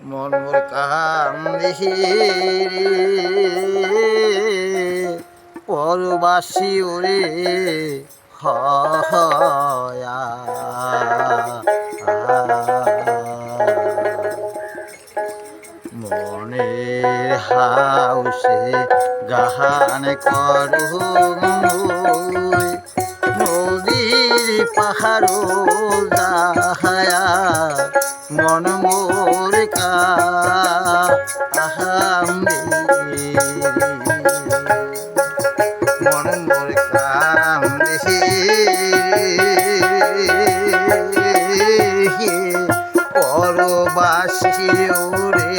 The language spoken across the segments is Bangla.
মন মোর কান্দিহি পরবাসী ওরে হয়া মনের হাউসে গাহান করু নদীর পাহাড় পরবাসী ওরে।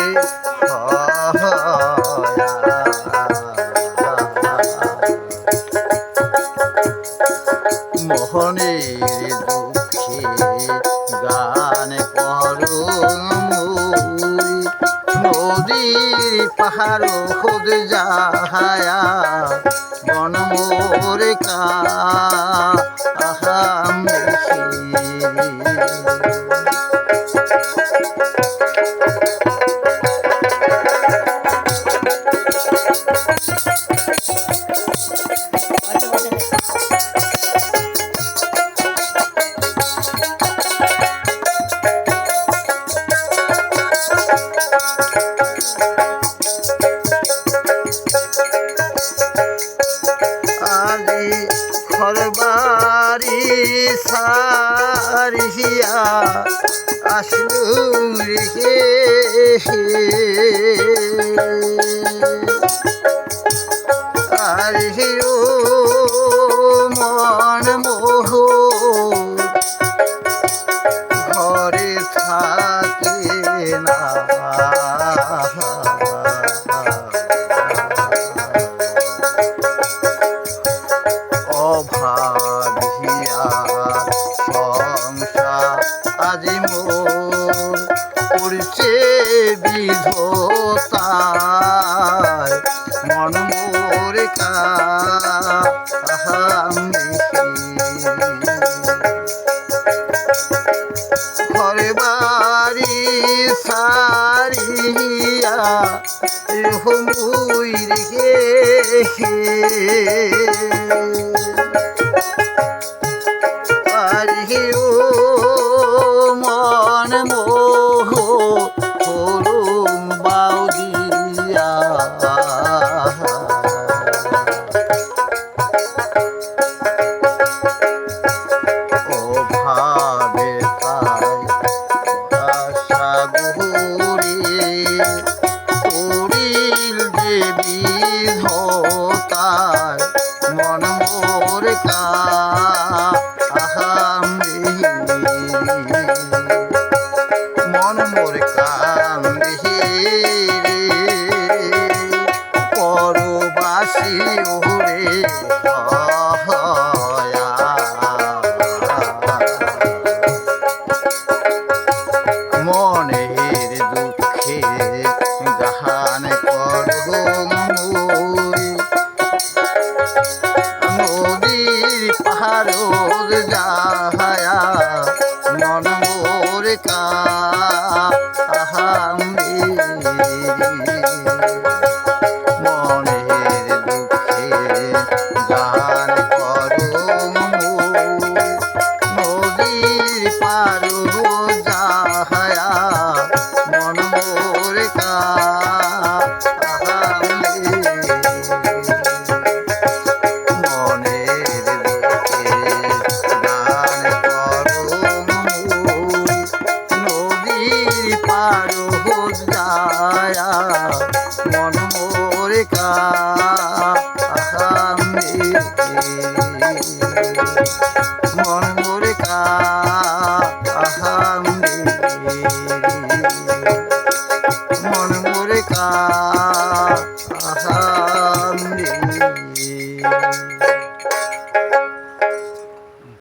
মোহনের দুঃখে গান করো নদীর পাহাড় খুদ যাহায়া বন মোর কা আহাম খরবারি সারিয়া আসলু রেখে আর হিও মন থাকে না আজি মোর করছে বিধতায় কাহামি ঘরে বাড়ি সারিয়া রহমুই রেখে ভাবে তাই আশা দেবী মন মোর কা আহাম মন কাম পাহাড় যাহায়া মন মোর কাহামে মনের যদি পারো হোজ গায়া মন মোরে কামে মন মোরে কামে মন মোরে কা